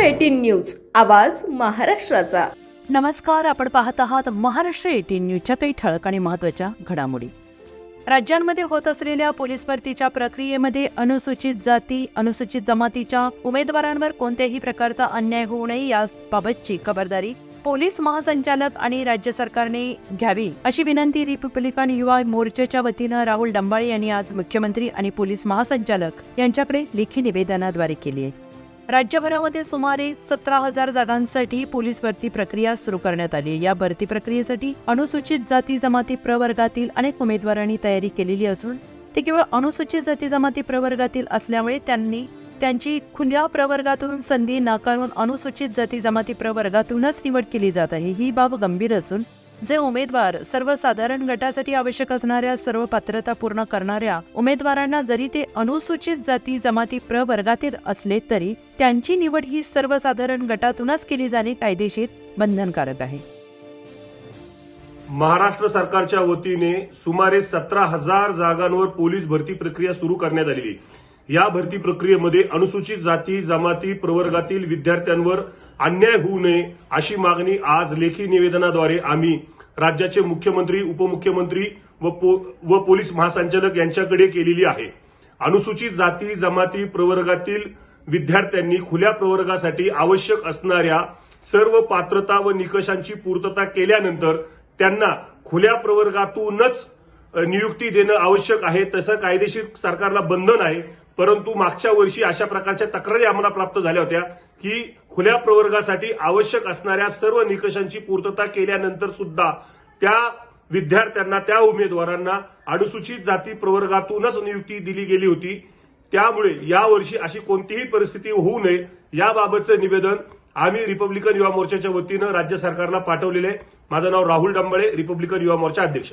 Eighteen news आवाज महाराष्ट्राचा. नमस्कार आपण पाहत आहात महाराष्ट्र एटीन न्यूजच्या काही ठळक आणि महत्त्वाच्या घडामोडी. राज्यांमध्ये होत असलेल्या पोलीस भरतीच्या प्रक्रियेमध्ये अनुसूचित जाती अनुसूचित जमातीच्या उमेदवारांवर कोणत्याही प्रकारचा अन्याय होऊ नये याबाबतची खबरदारी पोलीस महासंचालक आणि राज्य सरकारने घ्यावी अशी विनंती रिपब्लिकन युवा मोर्चाच्या वतीनं राहुल डंबाळे यांनी आज मुख्यमंत्री आणि पोलीस महासंचालक यांच्याकडे लेखी निवेदनाद्वारे केली आहे. राज्यभरामध्ये सुमारे सतरा हजार जागांसाठी पोलीस भरती प्रक्रिया सुरू करण्यात आली. या भरती प्रक्रियेसाठी अनुसूचित जाती जमाती प्रवर्गातील अनेक उमेदवारांनी तयारी केलेली असून ते केवळ अनुसूचित जाती जमाती प्रवर्गातील असल्यामुळे त्यांनी त्यांची खुल्या प्रवर्गातून संधी नाकारून अनुसूचित जाती जमाती प्रवर्गातूनच निवड केली जात आहे. ही बाब गंभीर असून जे उमेदवार सर्वसाधारण गटासाठी आवश्यक असणाऱ्या सर्व पात्रता पूर्ण करणाऱ्या उमेदवारांना जरी ते अनुसूचित जाती जमाती प्रवर्गातील असले तरी त्यांची निवड ही सर्वसाधारण गटातूनच केली जाणे कायदेशीर बंधनकारक आहे. महाराष्ट्र सरकारच्या वतीने सुमारे सतरा हजार जागांवर पोलीस भरती प्रक्रिया सुरू करण्यात आलेली या भरती प्रक्रियेमध्ये अनुसूचित जाती जमाती प्रवर्गातील विद्यार्थ्यांवर अन्याय होऊ नये अशी मागणी आज लेखी निवेदनाद्वारे आम्ही राज्याचे मुख्यमंत्री उपमुख्यमंत्री व पो व पोलीस महासंचालक यांच्याकडे केलेली आहे. अनुसूचित जाती जमाती प्रवर्गातील विद्यार्थ्यांनी खुल्या प्रवर्गासाठी आवश्यक असणाऱ्या सर्व पात्रता व निकषांची पूर्तता केल्यानंतर त्यांना खुल्या प्रवर्गातूनच नियुक्ती देणं आवश्यक आहे. तसं कायदेशीर सरकारला बंधन आहे. परंतु मागच्या वर्षी अशा प्रकारच्या तक्रारी आम्हाला प्राप्त झाल्या होत्या की खुल्या प्रवर्गासाठी आवश्यक असणाऱ्या सर्व निकषांची पूर्तता केल्यानंतर सुद्धा त्या विद्यार्थ्यांना त्या उमेदवारांना अनुसूचित जाती प्रवर्गातूनच नियुक्ती दिली गेली होती. त्यामुळे यावर्षी अशी कोणतीही परिस्थिती होऊ नये याबाबतचं निवेदन आम्ही रिपब्लिकन युवा मोर्चाच्या वतीनं राज्य सरकारला पाठवलेलं आहे. माझं नाव राहुल डंबळे रिपब्लिकन युवा मोर्चा अध्यक्ष.